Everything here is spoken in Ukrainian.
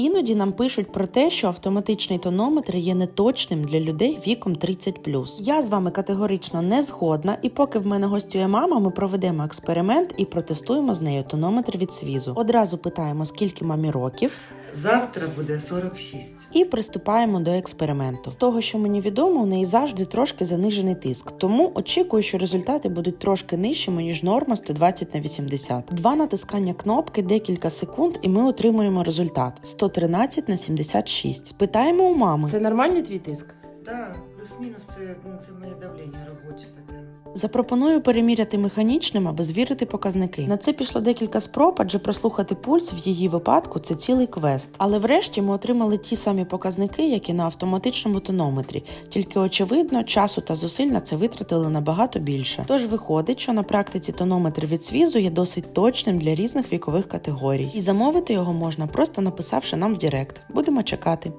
Іноді нам пишуть про те, що автоматичний тонометр є неточним для людей віком 30+. Я з вами категорично не згодна, і поки в мене гостює мама, ми проведемо експеримент і протестуємо з нею тонометр від свізу. Одразу питаємо, скільки мамі років, Завтра буде 46. і приступаємо до експерименту. З того, що мені відомо, у неї завжди трошки занижений тиск, тому очікую, що результати будуть трошки нижчими ніж норма 120 на 80. Два натискання кнопки, декілька секунд, і ми отримуємо результат 113 на 76. Спитаємо у мами. Це нормальний твій тиск? Да, плюс-мінус це, ну, це моє давлення робоче таке. Запропоную переміряти механічним, аби звірити показники. На це пішло декілька спроб, адже прослухати пульс в її випадку це цілий квест. Але врешті ми отримали ті самі показники, як і на автоматичному тонометрі. Тільки очевидно, часу та зусиль на це витратили набагато більше. Тож виходить, що на практиці тонометр від свізу є досить точним для різних вікових категорій, і замовити його можна просто написавши нам в Директ. Будемо чекати.